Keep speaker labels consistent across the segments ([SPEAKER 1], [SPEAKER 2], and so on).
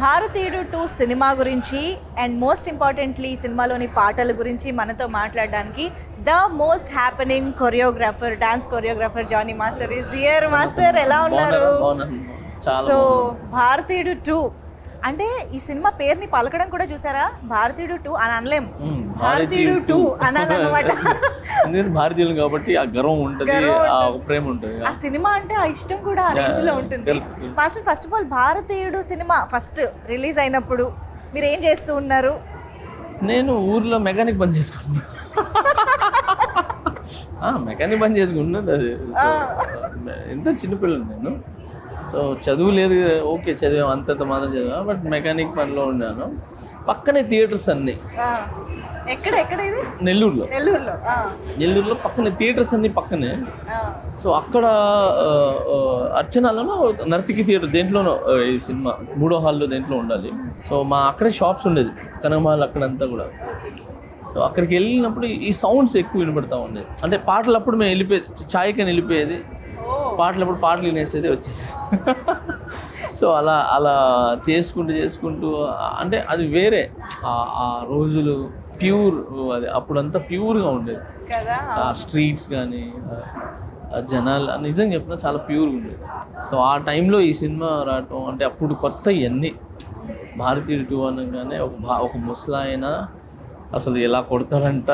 [SPEAKER 1] భారతీయుడు two cinema గురించి and most importantly సినిమాలోని పాటల గురించి మనతో మాట్లాడడానికి the most happening choreographer dance choreographer Jani master is here master ఎలా ఉన్నారు? సో. భారతీయుడు టూ అంటే ఈ సినిమా పేరుని పలకడం కూడా చూసారా? భారతీయుడు టూ అని అనలేం. భారతీయుడు టూ అనాలన్నమాట
[SPEAKER 2] భారతీయులు కాబట్టి ఆ గర్వం ఉంటుంది ఆ ప్రేమ ఉంటుంది
[SPEAKER 1] ఆ సినిమా అంటే ఆ ఇష్టం కూడా ఆ రేంజ్లో ఉంటుంది. Master first of all Bharateeyudu cinema first release అయినప్పుడు మీరు ఏం చేస్తూ ఉన్నారు?
[SPEAKER 2] నేను ఊర్లో మెకానిక్ పని చేసుకుంటున్నా. మెకానిక్ పని చేసుకుంటున్నది అది. ఎంత చిన్నపిల్లలు నేను. సో చదువు లేదు ఓకే చదివాం అంతంత మాత్రం చదివా బట్ మెకానిక్ పనిలో ఉన్నాను. పక్కనే థియేటర్స్ అన్నీ.
[SPEAKER 1] ఎక్కడ ఎక్కడ ఇది?
[SPEAKER 2] నెల్లూరులో.
[SPEAKER 1] నెల్లూరులో
[SPEAKER 2] నెల్లూరులో పక్కనే థియేటర్స్ అన్నీ పక్కనే. సో అక్కడ అర్చనాలలో నర్తికి థియేటర్ దేంట్లోనో ఈ సినిమా మూడో హాల్లో దేంట్లో ఉండాలి. సో మా అక్కడే షాప్స్ ఉండేది కనకమాల్ అక్కడంతా కూడా. సో అక్కడికి వెళ్ళినప్పుడు ఈ సౌండ్స్ ఎక్కువ వినపడతా ఉండేది అంటే పాటలు అప్పుడు మేము వెళ్ళిపోయేది ఛాయ్కని వెళ్ళిపోయేది. పాటలు అప్పుడు పాటలు వినేసేది వచ్చేసి. సో అలా అలా చేసుకుంటూ చేసుకుంటూ అంటే అది వేరే. ఆ- రోజులు ప్యూర్ అది అప్పుడంతా ప్యూర్గా ఉండేది. ఆ స్ట్రీట్స్ కానీ ఆ జనాలు నిజంగా చెప్పిన చాలా ప్యూర్గా ఉండేది. సో ఆ టైంలో ఈ సినిమా రావటం అంటే అప్పుడు కొత్త ఇవన్నీ భారతీయుడు అనగానే ఒక ఒక ముసలాయన అసలు ఎలా కొడతారంట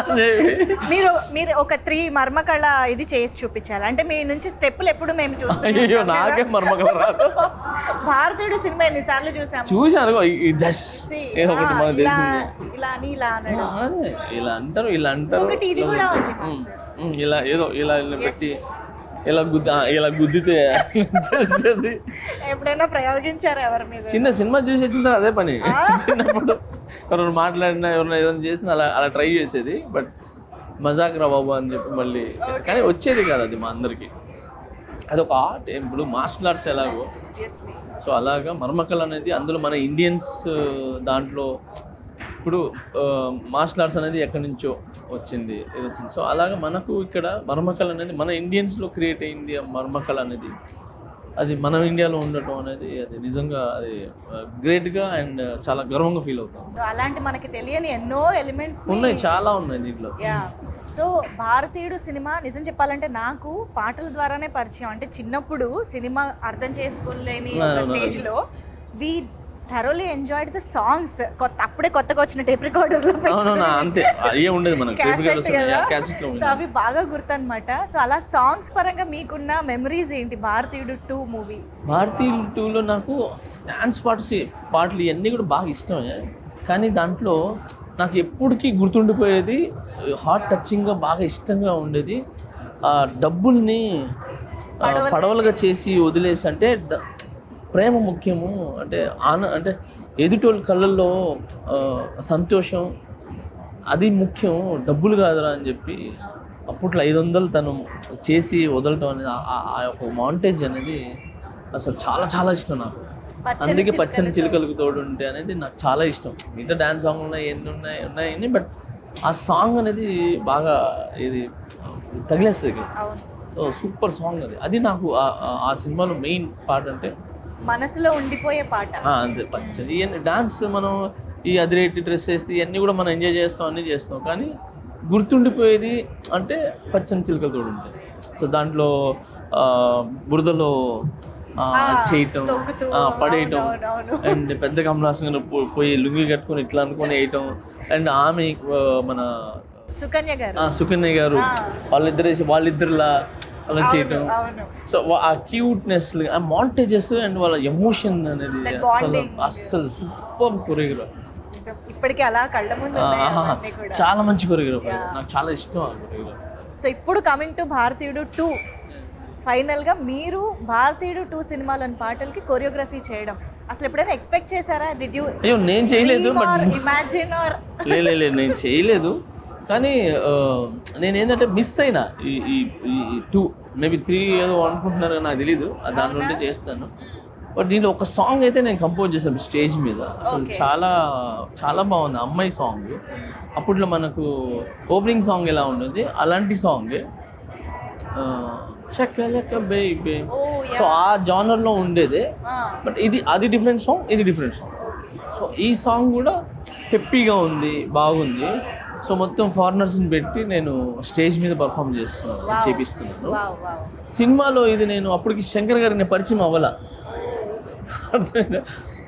[SPEAKER 2] అనేవి.
[SPEAKER 1] మీరు మీరు ఒక త్రీ మర్మకళ ఇది చేసి చూపించాలి. అంటే మీ నుంచి స్టెప్పులు ఎప్పుడు మేము చూస్తాం
[SPEAKER 2] నాకే మర్మకళ రాదు.
[SPEAKER 1] భారతీయుడు సినిమా ఎన్నిసార్లు చూసాము?
[SPEAKER 2] చూశాను జస్ట్ ఒకటి మనకు
[SPEAKER 1] ఇలా
[SPEAKER 2] తెలిసింది
[SPEAKER 1] ఇలా అని ఇలా
[SPEAKER 2] ఇలా అంటారు ఇలా అంటారు.
[SPEAKER 1] ఒకటి ఇది కూడా ఉంది
[SPEAKER 2] ఇలా ఏదో ఇలా ఇలా పెట్టి ఇలా గుద్ది ఇలా గుద్దితే.
[SPEAKER 1] ఎప్పుడైనా ప్రయోగించారా ఎవరి మీద?
[SPEAKER 2] చిన్న సినిమా చూసి వచ్చిన అదే పని. చిన్నప్పుడు ఎవరైనా మాట్లాడినా ఎవరైనా ఏదైనా చేసినా అలా అలా ట్రై చేసేది. బట్ మజాక్ రా బాబు అని చెప్పి మళ్ళీ. కానీ వచ్చేది కాదు అది మా అందరికి. అది ఒక ఆర్ట్ ఇప్పుడు మార్షల్ ఆర్ట్స్ ఎలాగో. సో అలాగా మర్మకళ అనేది అందులో మన ఇండియన్స్ దాంట్లో ఇప్పుడు మార్షల్ ఆర్ట్స్ అనేది ఎక్కడి నుంచో వచ్చింది ఇది వచ్చింది. సో అలాగా మనకు ఇక్కడ మర్మకళ అనేది మన ఇండియన్స్లో క్రియేట్ అయింది ఆ మర్మకళ అనేది. అది మన ఇండియాలో ఉండటం అనేది అది నిజంగా అది గ్రేట్గా అండ్ చాలా గర్వంగా ఫీల్ అవుతాం
[SPEAKER 1] అలాంటి మనకి తెలియని ఎన్నో ఎలిమెంట్స్
[SPEAKER 2] ఉన్నాయి చాలా ఉన్నాయి దీంట్లో.
[SPEAKER 1] యా సో భారతీయుడు సినిమా నిజం చెప్పాలంటే నాకు పాటల ద్వారానే పరిచయం. అంటే చిన్నప్పుడు సినిమా అర్థం చేసుకోలేని ఒక
[SPEAKER 2] అవును,
[SPEAKER 1] స్టేజ్లో we thoroughly enjoyed the songs కొత్త అప్పుడే కొత్తగా వచ్చిన టేప్ రికార్డర్లో
[SPEAKER 2] అవునవునా అంతే. అయ్యే ఉండేది క్యాసెట్లో
[SPEAKER 1] సో అవి బాగా గుర్తనమాట సో అలా సాంగ్స్ పరంగా మీకున్న మెమరీస్ ఏంటి? భారతీయుడు టూ మూవీ
[SPEAKER 2] భారతీయ టూలో నాకు డ్యాన్స్ పార్ట్స్ పాటలు ఇవన్నీ కూడా బాగా ఇష్టమే. కానీ దాంట్లో నాకు ఎప్పటికీ గుర్తుండిపోయేది హార్ట్ టచింగ్గా బాగా ఇష్టంగా ఉండేది. ఆ డబ్బుల్ని
[SPEAKER 1] పడవలుగా
[SPEAKER 2] చేసి. వదిలేసి అంటే ప్రేమ ముఖ్యము అంటే ఆన అంటే ఎదుటోళ్ళ కళ్ళల్లో సంతోషం అది ముఖ్యం డబ్బులు కాదురా అని చెప్పి అప్పట్లో ఐదు వందలు తను చేసి వదలటం అనేది ఆ- యొక్క మాంటేజ్ అనేది అసలు చాలా చాలా ఇష్టం నాకు. అందుకే పచ్చని. చిలుకలకు తోడు ఉంటే అనేది నాకు చాలా ఇష్టం. మిగతా డ్యాన్స్ సాంగ్ ఉన్నాయి ఎన్ని ఉన్నాయి ఉన్నాయని బట్ ఆ సాంగ్ అనేది బాగా ఇది తగిలేస్తుంది సో సూపర్ సాంగ్ అది. అది నాకు ఆ సినిమాలో మెయిన్ పార్ట్ అంటే
[SPEAKER 1] మనసులో ఉండిపోయే పాట.
[SPEAKER 2] అంతే. పచ్చని ఇవన్నీ డాన్స్ మనం ఈ అదిరేటి డ్రెస్ వేస్తే ఇవన్నీ కూడా మనం ఎంజాయ్ చేస్తాం అన్నీ చేస్తాం. కానీ గుర్తుండిపోయేది అంటే పచ్చని చిలుకలతో ఉంటాయి సో దాంట్లో బురదలో చేయటం పడేయటం. అండ్ పెద్ద కమలాసంగా పోయి లుంగి కట్టుకొని ఇట్లా అనుకొని వేయటం. అండ్ ఆమె మన
[SPEAKER 1] సుకన్య గారు.
[SPEAKER 2] సుకన్య గారు. వాళ్ళిద్దరు వాళ్ళిద్దరులా అలా చేయటం. సో ఆ క్యూట్నెస్ ఆ మాంటేజెస్ అండ్ వాళ్ళ ఎమోషన్ అనేది అసలు. అస్సలు సూపర్ కొరియోగ్రాఫ్.
[SPEAKER 1] ఇప్పటికీ అలా కళ్ళ ముందు
[SPEAKER 2] చాలా మంచి కొరియోగ్రాఫ్
[SPEAKER 1] Yeah.
[SPEAKER 2] నాకు చాలా ఇష్టం ఆ
[SPEAKER 1] సో ఇప్పుడు కమింగ్ టు భారతీయుడు టూ. ఫైనల్గా మీరు భారతీయుడు టూ సినిమాలోని పాటలకి కొరియోగ్రఫీ చేయడం. అసలు ఎప్పుడైనా ఎక్స్పెక్ట్ చేశారా? డిడ్ యూ
[SPEAKER 2] అయ్యో నేను చేయలేదు బట్
[SPEAKER 1] ఇమాజిన్ ఆర్
[SPEAKER 2] లేదు నేను చేయలేదు. కానీ నేను ఏంటంటే మిస్ అయినా ఈ ఈ టూ మేబీ త్రీ ఏదో అనుకుంటున్నారు నాకు తెలీదు. దాని నుండి చేస్తాను. బట్ దీంట్లో ఒక సాంగ్ అయితే నేను కంపోజ్ చేశాను స్టేజ్ మీద. అసలు. చాలా చాలా బాగుంది. అమ్మాయి సాంగ్ అప్పట్లో మనకు ఓపెనింగ్ సాంగ్ ఎలా ఉంటుంది? అలాంటి సాంగ్ చక్కలక బేబీ
[SPEAKER 1] ఓ
[SPEAKER 2] సో ఆ జానర్లో ఉండేదే. బట్ ఇది అది డిఫరెంట్ సాంగ్ ఇది డిఫరెంట్ సాంగ్ సో ఈ సాంగ్ కూడా పెప్పీగా ఉంది బాగుంది. సో మొత్తం ఫారినర్స్ని పెట్టి నేను స్టేజ్ మీద పర్ఫామ్ చేస్తున్నాను చేపిస్తున్నాను. సినిమాలో ఇది నేను అప్పటికి శంకర్ గారిని పరిచయం అవ్వాల.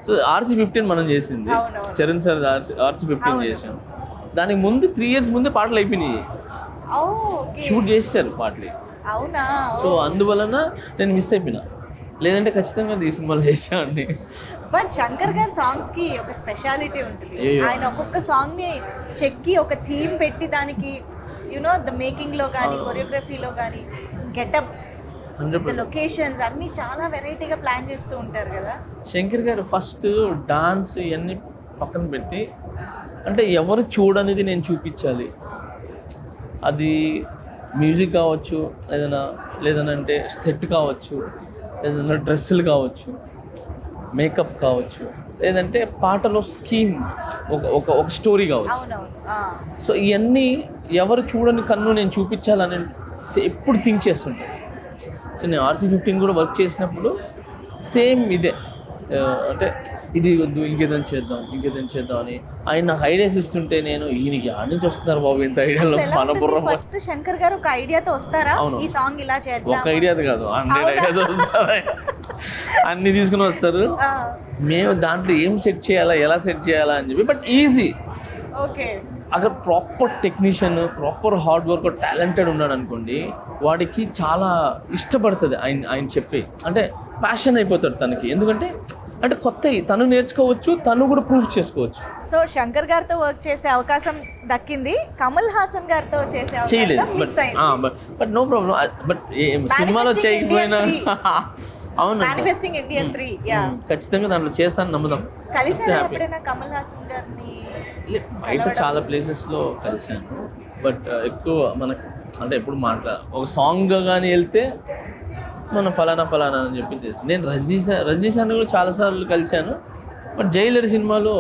[SPEAKER 2] సో ఆర్సీ ఫిఫ్టీన్ మనం చేసింది. Charan sir RC RC fifteen చేసాం దానికి ముందు త్రీ ఇయర్స్ ముందే పాటలు అయిపోయినాయి. షూట్ చేశారు పాటలు.
[SPEAKER 1] అవునా?
[SPEAKER 2] సో అందువలన నేను మిస్ అయిపోయినా. లేదంటే ఖచ్చితంగా ఈ సినిమాలు చేసేవాడిని.
[SPEAKER 1] బట్ శంకర్ గారి సాంగ్స్కి ఒక స్పెషాలిటీ ఉంటుంది. ఆయన ఒక్కొక్క సాంగ్ని చెక్కి ఒక థీమ్ పెట్టి దానికి యునో ద మేకింగ్లో కానీ కొరియోగ్రఫీలో కానీ గెటప్స్ లొకేషన్స్ అన్ని చాలా వెరైటీగా ప్లాన్ చేస్తూ ఉంటారు కదా.
[SPEAKER 2] శంకర్ గారు ఫస్ట్ డాన్స్ ఇవన్నీ పక్కన పెట్టి అంటే ఎవరు చూడనిది నేను చూపించాలి. అది మ్యూజిక్ కావచ్చు ఏదైనా లేదనంటే సెట్ కావచ్చు ఏదైనా డ్రెస్సులు కావచ్చు మేకప్ కావచ్చు. లేదంటే పాటలో స్కీమ్ ఒక ఒక ఒక స్టోరీ కావచ్చు. సో ఇవన్నీ ఎవరు చూడని కన్ను నేను చూపించాలని ఎప్పుడు థింక్ చేస్తుంటాను. సో నేను ఆర్సీ ఫిఫ్టీన్ కూడా వర్క్ చేసినప్పుడు సేమ్ ఇదే. అంటే ఇది వద్దు ఇంకేదైనా చేద్దాం ఇంకేదైనా చేద్దాం అని. ఆయన నాకు ఐడియాస్ ఇస్తుంటే నేను ఈయనకి ఆడ నుంచి వస్తున్నారు బాబు ఇంత ఐడియాలో మన బుర్ర
[SPEAKER 1] ఫస్ట్ శంకర్ గారు ఒక ఐడియాతో వస్తారా?
[SPEAKER 2] అవును.
[SPEAKER 1] ఈ సాంగ్ ఇలా చేద్దాం
[SPEAKER 2] ఒక ఐడియా కాదు. హండ్రెడ్ ఐడియాస్ వస్తారు? అన్ని తీసుకుని వస్తారు. మేము దాంట్లో ఏం సెట్ చేయాలా ఎలా సెట్ చేయాలా అని చెప్పి బట్ ఈజీ
[SPEAKER 1] ఓకే.
[SPEAKER 2] అక్కడ proper technician proper hard work talented ఉన్నాడు అనుకోండి వాడికి చాలా ఇష్టపడుతుంది ఆయన ఆయన చెప్పి. అంటే ప్యాషన్ అయిపోతాడు తనకి. ఎందుకంటే అంటే కొత్తవి తను నేర్చుకోవచ్చు తను కూడా ప్రూఫ్ చేసుకోవచ్చు.
[SPEAKER 1] సో శంకర్ గారితో వర్క్ చేసే అవకాశం దక్కింది. కమల్ హాసన్ గారితో చేసే అవకాశం
[SPEAKER 2] బట్
[SPEAKER 1] మిస్ అయింది.
[SPEAKER 2] బట్ నో ప్రాబ్లం బట్ సినిమాలో చేయకపోయినా అవును.
[SPEAKER 1] మేనిఫెస్టింగ్ ఇండియన్ త్రీ యా
[SPEAKER 2] ఖచ్చితంగా దాంట్లో చేస్తాను నమ్ముదాం. happy.
[SPEAKER 1] ఎప్పుడైనా కమల్ హాసన్ గారిని?
[SPEAKER 2] బయట చాలా ప్లేసెస్లో కలిశాను. బట్ ఎక్కువ మనకు అంటే ఎప్పుడు మాట్లా ఒక సాంగ్ కానీ వెళ్తే మనం ఫలానా ఫలానా అని చెప్పి తెలుసు. నేను రజనీ సార్ రజనీ సార్ని కూడా చాలాసార్లు కలిశాను. బట్ జైలర్ సినిమాలో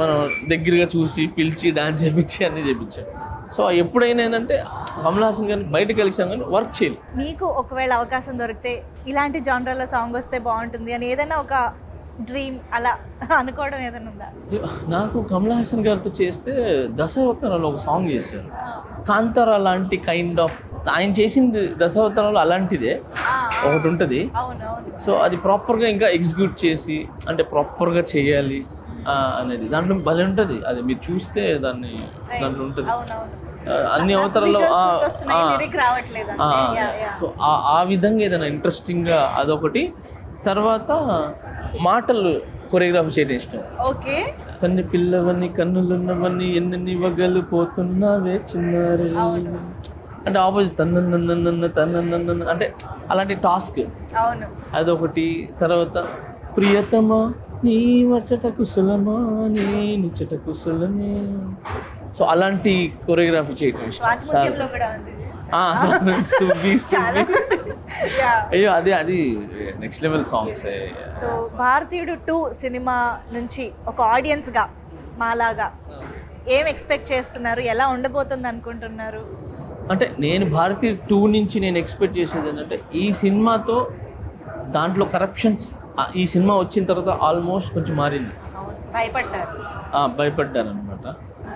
[SPEAKER 2] మనం దగ్గరగా చూసి పిలిచి డాన్స్ చేపించి అన్నీ చేపించాం. సో ఎప్పుడైనా ఏంటంటే కమల్ హాసన్ గారిని బయట కలిసాం కానీ వర్క్ చేయలేదు.
[SPEAKER 1] మీకు ఒకవేళ అవకాశం దొరికితే ఇలాంటి జానరాలో సాంగ్ వస్తే బాగుంటుంది అని ఏదైనా ఒక డ్రీమ్ అలా అనుకోవడం ఏదైనా ఉందా?
[SPEAKER 2] నాకు కమల్ హాసన్ గారితో చేస్తే దశావతారాలు ఒక సాంగ్ చేశారు. కాంతారా లాంటి కైండ్ ఆఫ్ ఆయన చేసింది దశావతారాలు అలాంటిదే. ఒకటి ఉంటుంది. సో అది ప్రాపర్గా ఇంకా ఎగ్జిక్యూట్ చేసి అంటే ప్రాపర్గా చేయాలి అనేది దాంట్లో భలే ఉంటుంది. అది మీరు చూస్తే దాన్ని దాంట్లో ఉంటుంది. అన్ని అవతారాల్లో సో ఆ విధంగా ఏదైనా ఇంట్రెస్టింగ్గా అదొకటి తర్వాత మాటలు కొరియోగ్రాఫీ చేయడం ఇష్టం.
[SPEAKER 1] ఓకే.
[SPEAKER 2] కన్ని పిల్లవన్నీ కన్నులున్నవన్నీ ఎన్నెన్ని వగలు పోతున్నావే చిన్నారి. అంటే ఆపోజిట్ తన్న తన్న అంటే అలాంటి టాస్క్.
[SPEAKER 1] అవును.
[SPEAKER 2] అదొకటి. తర్వాత ప్రియతమా నీ వచ్చట కుశలమా నీ నిచ్చట కుశలమే. సో అలాంటి కొరియోగ్రఫీ చేయటం ఇష్టం. అయ్యో అది అది next level songs
[SPEAKER 1] so Bharateeyudu two cinema నుంచి ఒక ఆడియన్స్గా మాలాగా ఏం ఎక్స్పెక్ట్ చేస్తున్నారు? ఎలా ఉండబోతుంది అనుకుంటున్నారు?
[SPEAKER 2] అంటే నేను భారతీయ టూ నుంచి నేను ఎక్స్పెక్ట్ చేసేది ఏంటంటే ఈ సినిమాతో దాంట్లో కరప్షన్స్ ఈ సినిమా వచ్చిన తర్వాత ఆల్మోస్ట్ కొంచెం మారింది.
[SPEAKER 1] భయపడ్డారు.
[SPEAKER 2] భయపడ్డారు అనమాట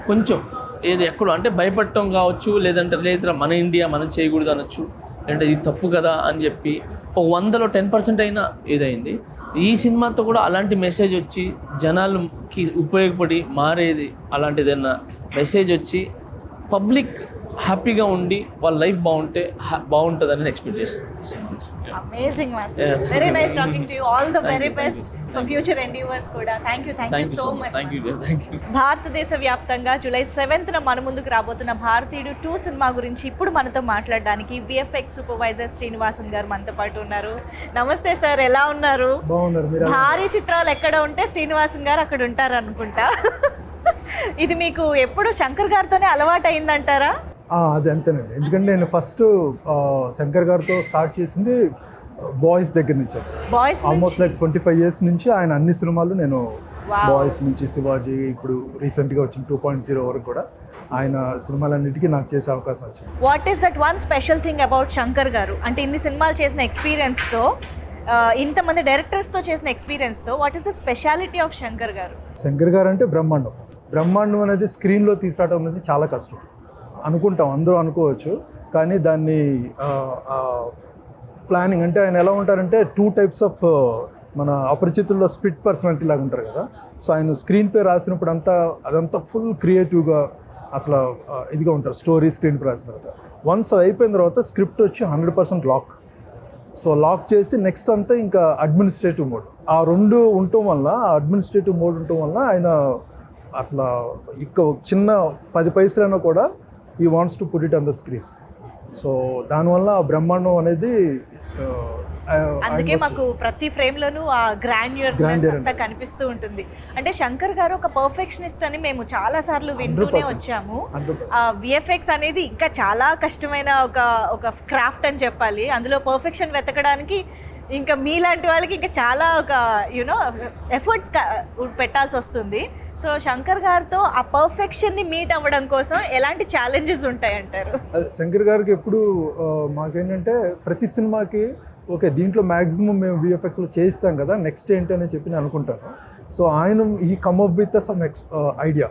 [SPEAKER 2] కొంచెం ఏది ఎక్కడో అంటే భయపడటం కావచ్చు లేదంటే లేదా మన ఇండియా మనం చేయకూడదు అనొచ్చు. లేదంటే ఇది తప్పు కదా అని చెప్పి ఒక వందలో టెన్ పర్సెంట్ అయినా ఇదైంది ఈ సినిమాతో కూడా అలాంటి మెసేజ్ వచ్చి జనాలకి ఉపయోగపడి మారేది అలాంటిదైనా మెసేజ్ వచ్చి పబ్లిక్ హ్యాపీగా ఉండి వాళ్ళ లైఫ్ బాగుంటే హ్యా- బాగుంటుందని ఎక్స్పెక్ట్ చేస్తున్నాను
[SPEAKER 1] amazing
[SPEAKER 2] master
[SPEAKER 1] very.
[SPEAKER 2] Nice
[SPEAKER 1] talking to
[SPEAKER 2] you
[SPEAKER 1] all the very best for future
[SPEAKER 2] కూడా.
[SPEAKER 1] Thank
[SPEAKER 2] you thank you thank you so much
[SPEAKER 1] భారతదేశ వ్యాప్తంగా జూలై సెవెంత్న మన ముందుకు రాబోతున్న భారతీయుడు టూ సినిమా గురించి ఇప్పుడు మనతో మాట్లాడడానికి విఎఫ్ఎక్స్ సూపర్వైజర్ శ్రీనివాసన్ గారు మనతో పాటు ఉన్నారు. నమస్తే సార్ ఎలా ఉన్నారు? భారీ చిత్రాలు ఎక్కడ ఉంటే శ్రీనివాసన్ గారు అక్కడ ఉంటారు అనుకుంటా ఇది మీకు ఎప్పుడు శంకర్ గారితోనే అలవాటు అయిందంటారా
[SPEAKER 3] అది అంతేనండి. ఎందుకంటే నేను ఫస్ట్ శంకర్ గారితో స్టార్ట్ చేసింది బాయ్స్ దగ్గర నుంచి.
[SPEAKER 1] Boys
[SPEAKER 3] almost like twenty five years నుంచి ఆయన అన్ని సినిమాలు నేను. బాయ్స్ నుంచి శివాజీ ఇప్పుడు రీసెంట్గా వచ్చిన టూ పాయింట్ జీరో వరకు కూడా ఆయన సినిమాలన్నిటికీ నాకు చేసే అవకాశం వచ్చింది.
[SPEAKER 1] What is that one special thing about Shankar గారు? అంటే ఇన్ని సినిమాలు చేసిన ఎక్స్పీరియన్స్తో ఇంతమంది డైరెక్టర్స్తో చేసిన ఎక్స్పీరియన్స్తో what is the speciality of Shankar గారు?
[SPEAKER 3] శంకర్ గారు అంటే బ్రహ్మాండం. బ్రహ్మాండం అనేది స్క్రీన్లో తీసుకురావడం అనేది చాలా కష్టం. అనుకుంటాం అందరూ అనుకోవచ్చు. కానీ దాన్ని ప్లానింగ్ అంటే ఆయన ఎలా ఉంటారంటే టూ టైప్స్ ఆఫ్ మన అపరిచితుల్లో స్ప్లిట్ పర్సనాలిటీ లాగా ఉంటారు కదా. సో ఆయన స్క్రీన్ పే రాసినప్పుడు అంతా అదంతా ఫుల్ క్రియేటివ్గా అసలు ఇదిగా ఉంటారు స్టోరీ స్క్రీన్ పే రాసిన తర్వాత. వన్స్ అది అయిపోయిన తర్వాత స్క్రిప్ట్ వచ్చి hundred percent lock so lock చేసి నెక్స్ట్ అంతా ఇంకా అడ్మినిస్ట్రేటివ్ మోడ్ ఆ రెండు ఉండటం వల్ల ఆ అడ్మినిస్ట్రేటివ్ మోడ్ ఉండటం వల్ల ఆయన అసలు ఇక చిన్న పది పైసలైనా కూడా he wants to put it on the screen so దానివల్ల ఆ బ్రహ్మాండం అనేది ఆ,
[SPEAKER 1] అందుకే మాకు ప్రతి ఫ్రేమ్ లోనూ ఆ గ్రాండ్యూర్నెస్ అంతా. కనిపిస్తూ ఉంటుంది అంటే శంకర్ గారు ఒక పర్ఫెక్షనిస్ట్ అని మేము చాలా సార్లు వింటూనే
[SPEAKER 3] 100%.
[SPEAKER 1] వచ్చాము
[SPEAKER 3] 100%.
[SPEAKER 1] ఆ విఎఫ్ఎక్స్ అనేది ఇంకా చాలా కష్టమైన ఒక ఒక క్రాఫ్ట్ అని చెప్పాలి అందులో పర్ఫెక్షన్ వెతకడానికి ఇంకా మీలాంటి వాళ్ళకి ఇంకా చాలా ఒక యూనో ఎఫర్ట్స్ పెట్టాల్సి వస్తుంది. సో శంకర్ గారితో ఆ పర్ఫెక్షన్ని మీట్ అవ్వడం కోసం ఎలాంటి ఛాలెంజెస్ ఉంటాయంటారు?
[SPEAKER 3] శంకర్ గారికి ఎప్పుడు మాకేంటంటే ప్రతి సినిమాకి ఓకే దీంట్లో మ్యాక్సిమం మేము విఎఫ్ఎక్స్లో చేయిస్తాం కదా నెక్స్ట్ ఏంటి అని చెప్పి నేను అనుకుంటాను. సో ఆయన he come up with some x idea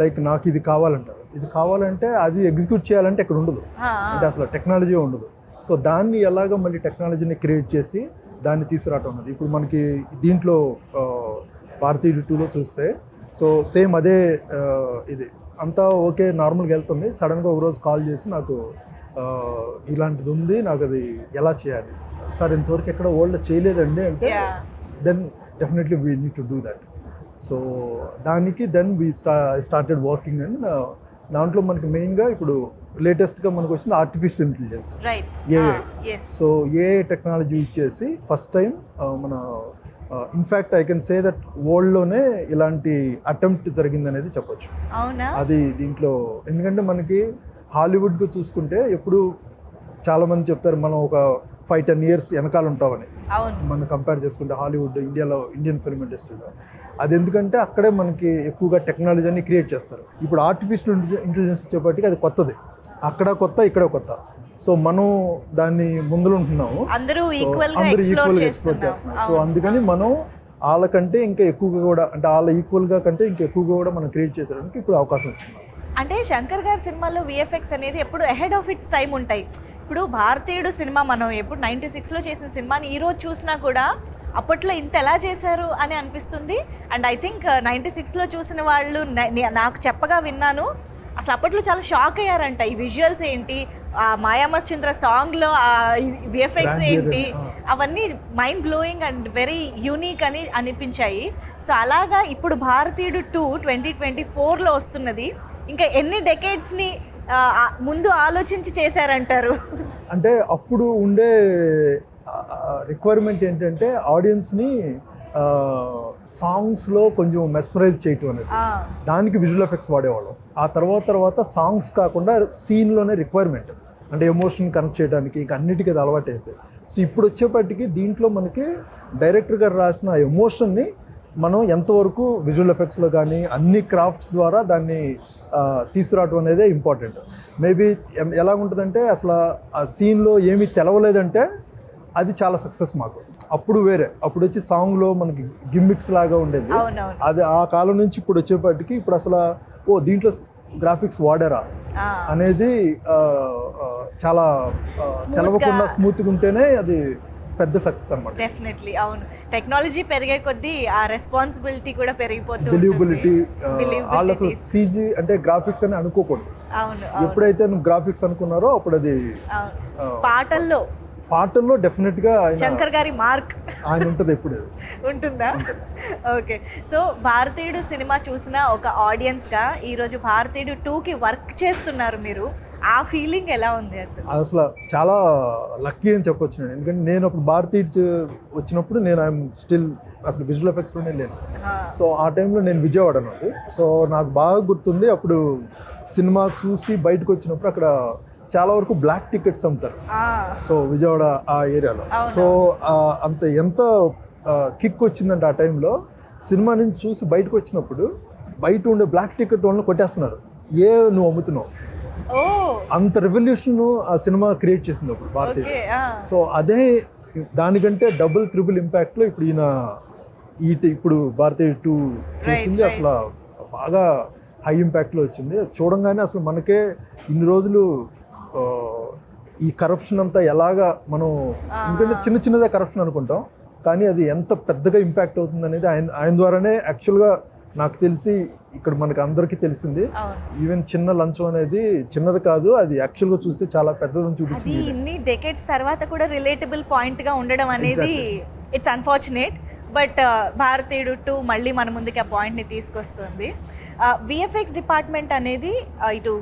[SPEAKER 3] like నాకు ఇది కావాలంటారు. ఇది కావాలంటే అది ఎగ్జిక్యూట్ చేయాలంటే ఇక్కడ ఉండదు. అంటే అసలు టెక్నాలజీ ఉండదు. సో దాన్ని ఎలాగ మళ్ళీ టెక్నాలజీని క్రియేట్ చేసి దాన్ని తీసుకురావటం ఉన్నది. ఇప్పుడు మనకి దీంట్లో భారతీయుడు టూలో చూస్తే సో సేమ్ అదే ఇది. అంతా ఓకే నార్మల్గా వెళ్తుంది. సడన్గా ఒకరోజు కాల్ చేసి నాకు ఇలాంటిది ఉంది నాకు అది ఎలా చేయాలి? సార్ ఇంతవరకు ఎక్కడ వరల్డ్ చేయలేదండి అంటే. Then definitely we need to do that. So దానికి then we sta started working and దాంట్లో మనకి మెయిన్గా ఇప్పుడు లేటెస్ట్గా మనకు వచ్చింది
[SPEAKER 1] artificial
[SPEAKER 3] intelligence.
[SPEAKER 1] Yes
[SPEAKER 3] so a technology use చేసి ఫస్ట్ టైం మన in fact I can say that వరల్డ్లోనే ఇలాంటి అటెంప్ట్ జరిగింది అనేది చెప్పొచ్చు అది దీంట్లో ఎందుకంటే మనకి హాలీవుడ్గా చూసుకుంటే ఎప్పుడు చాలామంది చెప్తారు మనం ఒక ఫైవ్ టెన్ ఇయర్స్ వెనకాల ఉంటామని. మనం కంపేర్ చేసుకుంటే హాలీవుడ్ ఇండియాలో ఇండియన్ ఫిల్మ్ ఇండస్ట్రీలో అది ఎందుకంటే అక్కడే మనకి ఎక్కువగా టెక్నాలజీని క్రియేట్ చేస్తారు. ఇప్పుడు ఆర్టిఫిషియల్ ఇంటెలిజెన్స్ వచ్చేప్పటికి అది కొత్తది. అక్కడ కొత్త ఇక్కడ కొత్త. సో మనం దాన్ని ముందులో ఉంటున్నాము
[SPEAKER 1] అందరూ
[SPEAKER 3] So,
[SPEAKER 1] ఈక్వల్గా
[SPEAKER 3] అందరూ
[SPEAKER 1] ఎక్స్ప్లోర్
[SPEAKER 3] ఈక్వల్గా ఎక్స్ప్లోర్ చేస్తున్నారు. సో అందుకని మనం వాళ్ళకంటే ఇంకా ఎక్కువగా కూడా అంటే వాళ్ళ ఈక్వల్గా కంటే ఇంకా ఎక్కువగా కూడా మనం క్రియేట్ చేసేయడానికి ఇప్పుడు అవకాశం వచ్చింది.
[SPEAKER 1] అంటే శంకర్ గారి సినిమాలో విఎఫ్ఎక్స్ అనేది ఎప్పుడు అహెడ్ ఆఫ్ ఇట్స్ టైం ఉంటాయి. ఇప్పుడు భారతీయుడు సినిమా మనం ఎప్పుడు నైంటీ సిక్స్లో చేసిన సినిమాని ఈ రోజు చూసినా కూడా అప్పట్లో ఇంత ఎలా చేశారు అని అనిపిస్తుంది. అండ్ ఐ థింక్ నైంటీ సిక్స్లో చూసిన వాళ్ళు నాకు చెప్పగా విన్నాను. అసలు అప్పట్లో చాలా షాక్ అయ్యారంట. ఈ విజువల్స్ ఏంటి? ఆ మాయామశ్చంద్ర సాంగ్లో ఆ విఎఫ్ఎక్స్ ఏంటి. అవన్నీ mind blowing and very unique అని అనిపించాయి. సో అలాగా ఇప్పుడు భారతీయుడు టూ ట్వంటీ ట్వంటీ ఫోర్లో వస్తున్నది. ఇంకా ఎన్ని డెకేడ్స్ని ముందు ఆలోచించి చేశారంటారు?
[SPEAKER 3] అంటే అప్పుడు ఉండే రిక్వైర్మెంట్ ఏంటంటే ఆడియన్స్ని సాంగ్స్లో కొంచెం మెస్మరైజ్ చేయటం అనేది. దానికి విజువల్ ఎఫెక్ట్స్ వాడేవాళ్ళం. ఆ తర్వాత తర్వాత సాంగ్స్ కాకుండా సీన్లోనే రిక్వైర్మెంట్ అంటే ఎమోషన్ కనెక్ట్ చేయడానికి ఇంకా అన్నిటికీ అది అలవాటు అయిపోయింది. సో ఇప్పుడు వచ్చేప్పటికి దీంట్లో మనకి డైరెక్టర్ గారు రాసిన ఎమోషన్ని మనం ఎంతవరకు విజువల్ ఎఫెక్ట్స్లో కానీ అన్ని క్రాఫ్ట్స్ ద్వారా దాన్ని తీసుకురావడం అనేది ఇంపార్టెంట్ మేబీ ఎలా ఉంటుందంటే అసలు ఆ సీన్లో ఏమీ తెలవలేదంటే అది చాలా సక్సెస్ మాకు. అప్పుడు వేరే. అప్పుడు వచ్చి సాంగ్లో మనకి గిమ్మిక్స్ లాగా ఉండేది. అది ఆ కాలం నుంచి ఇప్పుడు వచ్చేప్పటికి ఇప్పుడు అసలు ఓ దీంట్లో గ్రాఫిక్స్ వాడారా? అనేది చాలా తెలవకుండా స్మూత్గా ఉంటేనే అది పెద్ద సక్సెస్ అనమాట
[SPEAKER 1] డెఫినెట్లీ అవును. టెక్నాలజీ పెరిగే కొద్దీ ఆ రెస్పాన్సిబిలిటీ కూడా పెరిగిపోతూ
[SPEAKER 3] బిలీవబిలిటీ. వాళ్ళు అసలు సీజీ అంటే గ్రాఫిక్స్ అని అనుకోకూడదు.
[SPEAKER 1] అవును
[SPEAKER 3] ఎప్పుడైతే నువ్వు గ్రాఫిక్స్ అనుకున్నారో అప్పుడు అది
[SPEAKER 1] పాటల్లో
[SPEAKER 3] పాటల్లో డెఫినెట్గా ఆయన
[SPEAKER 1] శంకర్ గారి మార్క్.
[SPEAKER 3] ఆయన ఉంటుంది ఎప్పుడు.
[SPEAKER 1] ఉంటుందా? ఓకే. సో భారతీయుడు సినిమా చూసిన ఒక ఆడియన్స్గా ఈరోజు భారతీయుడు టూకి వర్క్ చేస్తున్నారు మీరు. ఆ ఫీలింగ్ ఎలా ఉంది అసలు?
[SPEAKER 3] అసలు చాలా లక్కీ అని చెప్పొచ్చు నేను. ఎందుకంటే నేను అప్పుడు భారతీయ వచ్చినప్పుడు నేను ఐఎమ్ స్టిల్ అసలు విజువల్ ఎఫెక్ట్స్లోనే లేను సో ఆ టైంలో నేను విజయవాడ నుండి సో నాకు బాగా గుర్తుంది అప్పుడు సినిమా చూసి బయటకు వచ్చినప్పుడు అక్కడ చాలా వరకు బ్లాక్ టికెట్స్ అమ్ముతారు. సో విజయవాడ ఆ ఏరియాలో. సో అంత ఎంత కిక్ వచ్చిందంటే ఆ టైంలో సినిమా నుంచి చూసి బయటకు వచ్చినప్పుడు బయట ఉండే బ్లాక్ టికెట్ వాళ్ళని కొట్టేస్తున్నారు. ఏ నువ్వు అమ్ముతున్నావు? అంత రెవల్యూషన్ ఆ సినిమా క్రియేట్ చేసింది అప్పుడు భారతీయ సో అదే దానికంటే డబుల్ త్రిబుల్ ఇంపాక్ట్లో ఇప్పుడు ఈయన ఈ టి- ఇప్పుడు భారతీయ టూ చేసింది. అసలు బాగా హై ఇంపాక్ట్లో వచ్చింది. చూడంగానే అసలు మనకే ఇన్ని రోజులు ఈ కరప్షన్ అంతా ఎలాగా మనం. ఎందుకంటే చిన్న చిన్నదే కరప్షన్ అనుకుంటాం కానీ అది ఎంత పెద్దగా ఇంపాక్ట్ అవుతుంది అనేది ఆయన ఆయన ద్వారానే యాక్చువల్గా నాకు తెలిసి ఇక్కడ మనకి అందరికీ తెలిసింది. ఈవెన్ చిన్న లంచం అనేది చిన్నది కాదు అది యాక్చువల్గా చూస్తే చాలా పెద్దదని చూపించింది
[SPEAKER 1] ఇన్ని డెకేడ్స్ తర్వాత కూడా రిలేటబుల్ పాయింట్గా ఉండడం అనేది it's unfortunate but Bharateeyudu two మళ్ళీ మన ముందుకి ఆ పాయింట్ని తీసుకొస్తుంది. విఎఫ్ఎక్స్ డిపార్ట్మెంట్ అనేది uh, ఇటు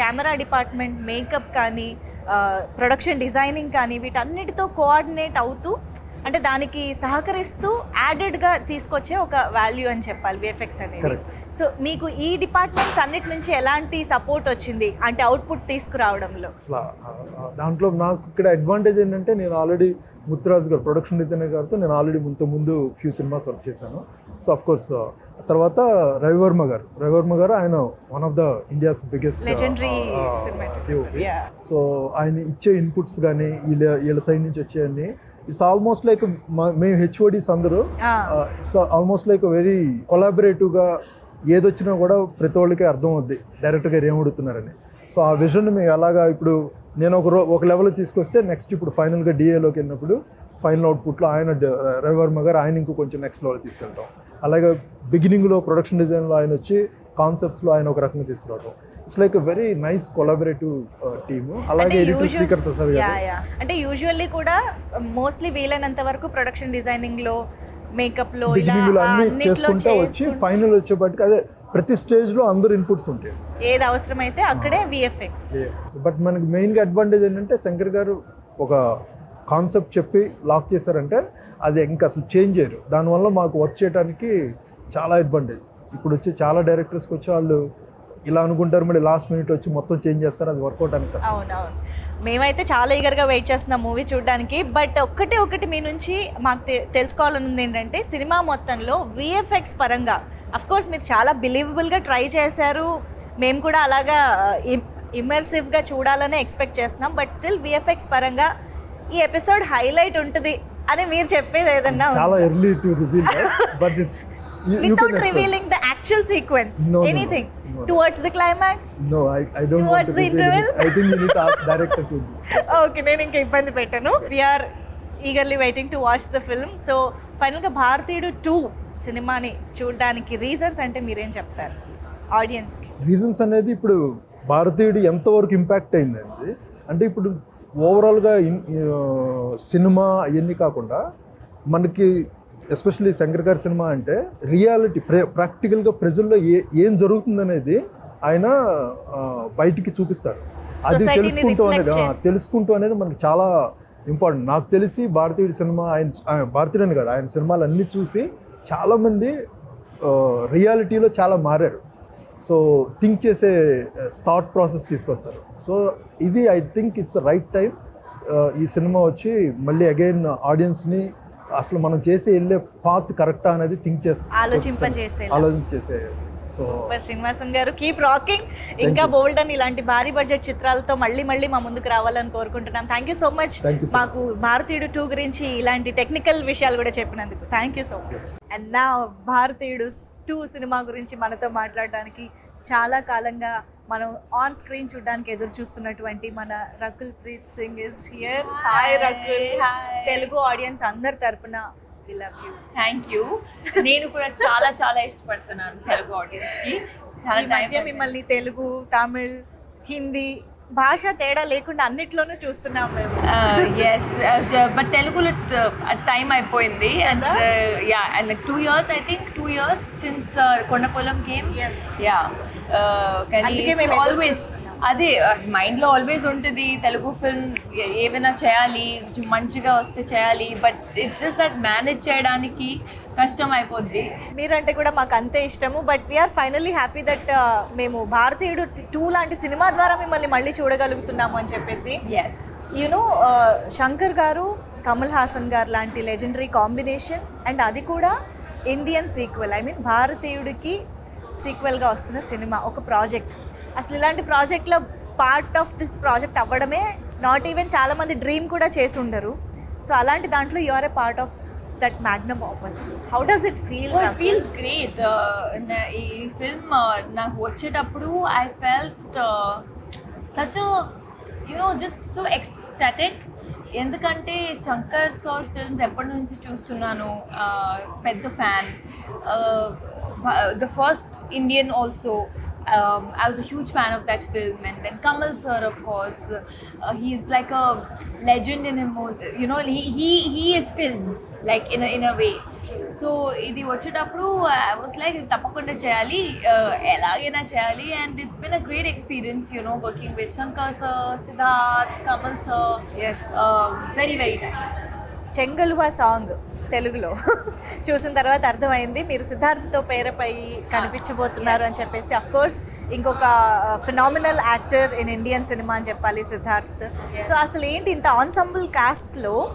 [SPEAKER 1] కెమెరా డిపార్ట్మెంట్ మేకప్ కానీ ప్రొడక్షన్ డిజైనింగ్ కానీ వీటన్నిటితో కోఆర్డినేట్ అవుతూ అంటే దానికి సహకరిస్తూ యాడెడ్గా తీసుకొచ్చే ఒక వాల్యూ అని చెప్పాలి విఎఫ్ఎక్స్ అనేది. సో మీకు ఈ డిపార్ట్మెంట్స్ అన్నిటి నుంచి ఎలాంటి సపోర్ట్ వచ్చింది? అంటే అవుట్పుట్ తీసుకురావడంలో.
[SPEAKER 3] దాంట్లో నాకు ఇక్కడ అడ్వాంటేజ్ ఏంటంటే నేను ఆల్రెడీ ముత్తురాజు గారు ప్రొడక్షన్ డిజైనర్ గారితో నేను ఆల్రెడీ ముందు ముందు ఫ్యూ సినిమాస్ వర్క్ చేశాను. సో అఫ్ కోర్స్ తర్వాత రవివర్మ గారు. రవివర్మ గారు ఆయన one of
[SPEAKER 1] the India's biggest
[SPEAKER 3] so ఆయన ఇచ్చే ఇన్పుట్స్ కానీ వీళ్ళ వీళ్ళ సైడ్ నుంచి వచ్చేవన్నీ ఇట్స్ ఆల్మోస్ట్ లైక్ మేము హెచ్ఓడీస్ అందరూ ఇట్స్ ఆల్మోస్ట్ లైక్ వెరీ కొలాబరేటివ్గా ఏదొచ్చినా కూడా ప్రతి వాళ్ళకి అర్థం అవుద్ది డైరెక్ట్గా ఏం అడుగుతున్నారని. సో ఆ విజన్ మేము ఎలాగా ఇప్పుడు నేను ఒక రో ఒక లెవెల్ తీసుకొస్తే నెక్స్ట్ ఇప్పుడు ఫైనల్గా డిఏలోకి వెళ్ళినప్పుడు ఫైనల్ అవుట్పుట్లో ఆయన రవివర్మ గారు ఆయన ఇంకో కొంచెం నెక్స్ట్ లెవెల్ తీసుకెళ్తాం. అలాగే బిగినింగ్లో ప్రొడక్షన్ డిజైన్లో ఆయన వచ్చి కాన్సెప్ట్స్లో ఆయన ఒక రకంగా తీసుకురావడం it's like very nice collaborative team అలాగే ఎడిటర్ శ్రీకర్ ప్రసాద్ గారు.
[SPEAKER 1] అంటే యూజువల్లీ కూడా మోస్ట్లీ వీలైనంత వరకు ప్రొడక్షన్ డిజైనింగ్లో మేకప్లో ఇలా
[SPEAKER 3] బిగినింగ్లో
[SPEAKER 1] ఆ
[SPEAKER 3] అన్ని చేసుకుంటా వచ్చి ఫైనల్ వచ్చేప్పటికి అదే ప్రతి స్టేజ్లో అందరు ఇన్పుట్స్ ఉంటాయి.
[SPEAKER 1] ఏది అవసరమైతే అక్కడే విఎఫ్ఎక్స్
[SPEAKER 3] బట్ మనకి మెయిన్గా అడ్వాంటేజ్ ఏంటంటే శంకర్ గారు ఒక కాన్సెప్ట్ చెప్పి లాక్ చేశారంటే అది ఇంకా అసలు చేంజ్ చేయరు. దానివల్ల మాకు వర్క్ చేయడానికి చాలా అడ్వాంటేజ్ ఇప్పుడు వచ్చి చాలా డైరెక్టర్స్కి వచ్చి వాళ్ళు ఇలా అనుకుంటారు మళ్ళీ లాస్ట్ మినిట్ వచ్చి మొత్తం చేంజ్ చేస్తారు అది వర్కౌట్ అని
[SPEAKER 1] అవునవును. మేమైతే చాలా ఈగర్గా వెయిట్ చేస్తున్నాం మూవీ చూడడానికి. బట్ ఒక్కటి ఒకటి మీ నుంచి మాకు తె- తెలుసుకోవాలని ఉంది ఏంటంటే సినిమా మొత్తంలో విఎఫ్ఎక్స్ పరంగా. అఫ్కోర్స్ మీరు చాలా బిలీవబుల్గా ట్రై చేశారు. మేము కూడా అలాగా ఇమ్మర్సివ్గా చూడాలనే ఎక్స్పెక్ట్ చేస్తున్నాం. బట్ స్టిల్ విఎఫ్ఎక్స్ పరంగా ఈ ఎపిసోడ్ హైలైట్ ఉంటుంది అని మీరు చెప్పేది ఏదన్నా
[SPEAKER 3] చాలా early to reveal but it's
[SPEAKER 1] without revealing the actual sequence.
[SPEAKER 3] Anything. Towards the
[SPEAKER 1] climax
[SPEAKER 3] no I I don't
[SPEAKER 1] Towards the interval?
[SPEAKER 3] I think you need ask director to
[SPEAKER 1] okay నేను ఇంకా ఇబ్బంది పెట్టాను. We're eagerly waiting to watch the film so ఫైనల్గా Bharateeyudu two సినిమాని చూడడానికి reasons అంటే మీరేం చెప్తారు? ఆడియన్స్కి
[SPEAKER 3] రీజన్స్ అనేది ఇప్పుడు భారతీయుడు ఎంతవరకు ఇంపాక్ట్ అయిందండి? అంటే ఇప్పుడు ఓవరాల్గా సినిమా అవన్నీ కాకుండా మనకి ఎస్పెషల్లీ శంకర్ గారి సినిమా అంటే రియాలిటీ ప్రే ప్రాక్టికల్గా ప్రజల్లో ఏ ఏం జరుగుతుందనేది ఆయన బయటికి చూపిస్తారు అది తెలుసుకుంటూ అనేది. తెలుసుకుంటూ అనేది మనకి చాలా ఇంపార్టెంట్. నాకు తెలిసి భారతీయుడి సినిమా ఆయన ఆయన భారతీయుడని కాదు ఆయన సినిమాలు అన్నీ చూసి చాలామంది రియాలిటీలో చాలా మారారు. సో థింక్ చేసే థాట్ ప్రాసెస్ తీసుకొస్తారు. సో ఇది I think it's right time ఈ సినిమా వచ్చి మళ్ళీ అగైన్ ఆడియన్స్ని అసలు మనం చేసి వెళ్ళే పాత్ కరెక్టా అనేది థింక్ చేస్తే ఆలోచించేసే
[SPEAKER 1] సూపర్ శ్రీనివాసన్ గారు. కీప్ రాకింగ్ ఇంకా. బోల్డ్ అని ఇలాంటి భారీ బడ్జెట్ చిత్రాలతో మళ్ళీ మళ్ళీ మా ముందుకు రావాలని కోరుకుంటున్నాం. థ్యాంక్ యూ సో మచ్ మాకు భారతీయుడు టూ గురించి ఇలాంటి టెక్నికల్ విషయాలు కూడా చెప్పినందుకు. Thank you so much and నా భారతీయుడు టూ సినిమా గురించి మనతో మాట్లాడడానికి చాలా కాలంగా మనం ఆన్ స్క్రీన్ చూడడానికి ఎదురు చూస్తున్నటువంటి మన Rakul Preet Singh is here hi Rakul. Telugu audience అందరి తరపున we love you
[SPEAKER 4] thank you నేను కూడా చాలా చాలా ఇష్టపడుతున్నాను తెలుగు ఆడియన్స్కి. చాలా
[SPEAKER 1] మధ్య మిమ్మల్ని తెలుగు తమిళ్ హిందీ భాష తేడా లేకుండా అన్నిట్లోనూ చూస్తున్నాం మేము.
[SPEAKER 4] ఎస్ బట్ తెలుగులో టైం అయిపోయింది. And ya and two years I think two years since Kondapolam
[SPEAKER 1] game.
[SPEAKER 4] Ya కానీ ఆల్వేస్. అదే మైండ్లో ఆల్వేస్ ఉంటుంది తెలుగు ఫిల్మ్ ఏమైనా చేయాలి కొంచెం మంచిగా వస్తే చేయాలి but it's just that manage చేయడానికి కష్టం అయిపోద్ది
[SPEAKER 1] మీరంటే కూడా మాకు అంతే ఇష్టము but we're finally happy that మేము భారతీయుడు టూ లాంటి సినిమా ద్వారా మిమ్మల్ని మళ్ళీ చూడగలుగుతున్నాము అని చెప్పేసి.
[SPEAKER 4] ఎస్
[SPEAKER 1] యూనో శంకర్ గారు కమల్ హాసన్ గారు లాంటి లెజెండరీ కాంబినేషన్ అండ్ అది కూడా ఇండియన్ సీక్వెల్ ఐ మీన్ భారతీయుడికి సీక్వెల్గా వస్తున్న సినిమా ఒక ప్రాజెక్ట్ అసలు ఇలాంటి ప్రాజెక్ట్లో పార్ట్ ఆఫ్ దిస్ ప్రాజెక్ట్ అవ్వడమే నాట్ ఈవెన్ చాలా మంది డ్రీమ్ కూడా చేసి ఉండరు. సో అలాంటి దాంట్లో you are a part of that magnum opus how does it feel
[SPEAKER 4] it feels great ఈ ఫిల్మ్ నాకు వచ్చేటప్పుడు I felt such you know just so ecstatic ఎందుకంటే శంకర్ సార్ ఫిల్మ్స్ ఎప్పటి నుంచి చూస్తున్నాను uh, పెద్ద fan the first Indian also um, I was a huge fan of that film, and then Kamal sir, of course, uh, he's like a legend in him. You know, he he he is films like in a in a way. So ఇది వచ్చేటప్పుడు I was like తప్పకుండా చేయాలి uh, ఎలాగైనా చేయాలి and it's been a great experience you know working with Shankar sir Siddharth Kamal sir
[SPEAKER 1] Yes.
[SPEAKER 4] Very very nice
[SPEAKER 1] Chengaluva song తెలుగులో. చూసిన తర్వాత అర్థమైంది మీరు సిద్ధార్థ్తో పేరపై కనిపించబోతున్నారు అని చెప్పేసి. అఫ్ కోర్స్ ఇంకొక phenomenal actor in Indian cinema అని చెప్పాలి సిద్ధార్థ్. సో అసలు ఏంటి ఇంత ఆన్సంబుల్ కాస్ట్లో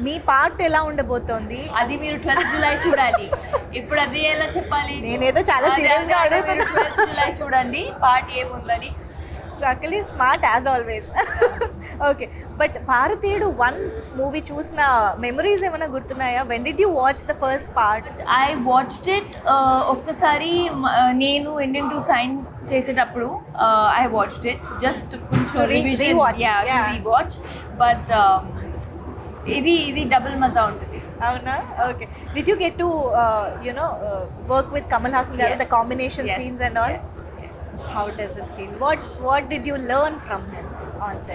[SPEAKER 1] మీ పార్ట్ ఎలా ఉండబోతోంది?
[SPEAKER 4] అది మీరు ట్వెల్త్ జూలై చూడాలి. ఇప్పుడు అది ఎలా చెప్పాలి?
[SPEAKER 1] నేనేదో చాలా serious గా
[SPEAKER 4] అదే,
[SPEAKER 1] అడుగుతున్నా.
[SPEAKER 4] మీరు 12th జూలై చూడండి పార్ట్ ఏముందని.
[SPEAKER 1] రకలీ smart as always okay but భారతీయుడు వన్ మూవీ చూసిన మెమరీస్ ఏమైనా గుర్తున్నాయా? When did you watch the first part
[SPEAKER 4] I watched it ఒక్కసారి uh, నేను ఇండియన్ టు సైన్ చేసేటప్పుడు ఐ వాచ్డ్ ఇట్ జస్ట్ కొంచెం. రీవాచ్ బట్ um, ఇది ఇది డబుల్ మజా ఉంటుంది.
[SPEAKER 1] అవునా? Okay did you get to you know
[SPEAKER 4] work
[SPEAKER 1] with
[SPEAKER 4] Kamal
[SPEAKER 1] Haasan గారు the.
[SPEAKER 4] Combination scenes
[SPEAKER 1] and all. How does it feel what what did you learn from him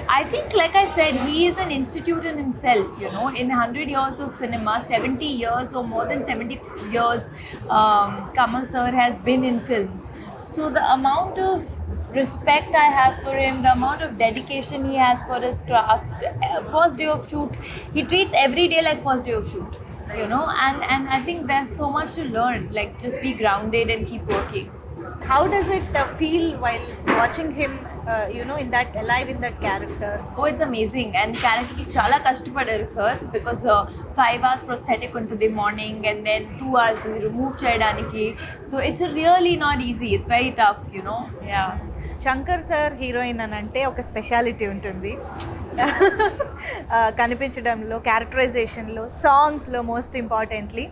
[SPEAKER 4] I think, like I said, he is an institute in himself. You know, in 100 years of cinema, 70 years or more than 70 years, um, Kamal sir has been in films. So the amount of respect I have for him, the amount of dedication he has for his craft. Eh, first day of shoot, he treats every day like first day of shoot. You know, and and I think there's so much to learn. Like just be grounded and keep working.
[SPEAKER 1] How does it uh, feel while watching him him you know in that alive
[SPEAKER 4] in that character oh it's amazing and క్యారెక్టర్కి చాలా కష్టపడారు sir because five hours prosthetic ఉంటుంది morning and then two hours remove చేయడానికి. So it's really not easy it's very tough you know ya
[SPEAKER 1] Shankar sir heroine అని అంటే ఒక speciality ఉంటుంది. ఆ, కనిపించడంలో క్యారెక్టరైజేషన్లో సాంగ్స్లో మోస్ట్ ఇంపార్టెంట్లీ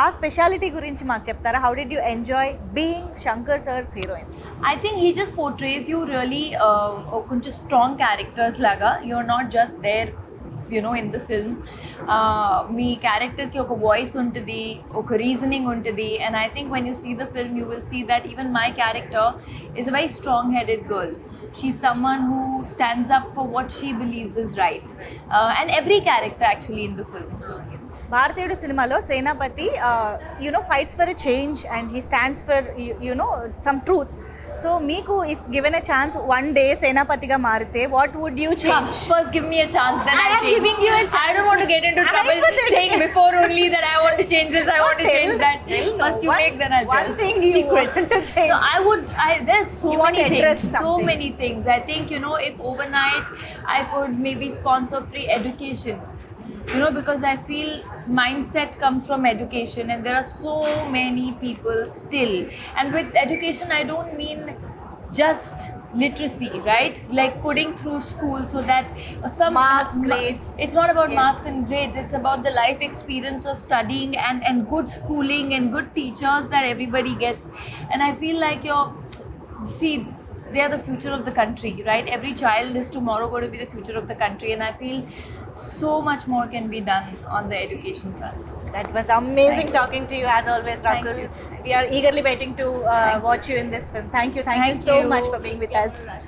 [SPEAKER 1] ఆ స్పెషాలిటీ గురించి మాకు చెప్తారా? How did you enjoy being Shankar sir's heroine
[SPEAKER 4] I think he just portrays you really uh, కొంచెం స్ట్రాంగ్ క్యారెక్టర్స్ లాగా. You're not just there you know in the film మీ క్యారెక్టర్కి ఒక వాయిస్ ఉంటుంది ఒక రీజనింగ్ ఉంటుంది. And I think when you see the film you will see that even my character is a very strong headed girl she's someone who stands up for what she believes is right. Uh, and every character actually in the film so.
[SPEAKER 1] Bharateeyudu సినిమాలో Senapathi you know fights for a change and he stands for you know some truth so మీకు if given a chance one day సేనాపతిగా మారితే what would you change
[SPEAKER 4] First, give me a chance. Then
[SPEAKER 1] I
[SPEAKER 4] I'll
[SPEAKER 1] am
[SPEAKER 4] change.
[SPEAKER 1] giving you a
[SPEAKER 4] I don't want to get into
[SPEAKER 1] I
[SPEAKER 4] trouble
[SPEAKER 1] will tell
[SPEAKER 4] saying
[SPEAKER 1] you.
[SPEAKER 4] before only that I want to change this. I want to
[SPEAKER 1] Tell-
[SPEAKER 4] change that.
[SPEAKER 1] tell no.
[SPEAKER 4] First, you
[SPEAKER 1] One-
[SPEAKER 4] make, then I'll
[SPEAKER 1] one
[SPEAKER 4] tell.
[SPEAKER 1] thing you
[SPEAKER 4] Secret.
[SPEAKER 1] want to change.
[SPEAKER 4] No, I would. I there's so
[SPEAKER 1] You want
[SPEAKER 4] many
[SPEAKER 1] to
[SPEAKER 4] things.
[SPEAKER 1] address
[SPEAKER 4] So
[SPEAKER 1] something.
[SPEAKER 4] many things. I think you know if overnight I could maybe sponsor free education. You know, because I feel mindset comes from education, and there are so many people still. And with education, I don't mean just literacy, right? Like putting through school so that some
[SPEAKER 1] Marks,
[SPEAKER 4] ma-
[SPEAKER 1] grades.
[SPEAKER 4] It's not about
[SPEAKER 1] Yes.
[SPEAKER 4] marks and grades. It's about the life experience of studying and and good schooling and good teachers that everybody gets. And I feel like you're see they are the future of the country right every child is tomorrow going to be the future of the country and i feel so much more can be done on the education front
[SPEAKER 1] That was amazing talking to you as always,
[SPEAKER 4] Thank
[SPEAKER 1] Rakul. We are eagerly waiting to uh, watch you in this film. Thank you, thank, you so
[SPEAKER 4] you.
[SPEAKER 1] much for being with us.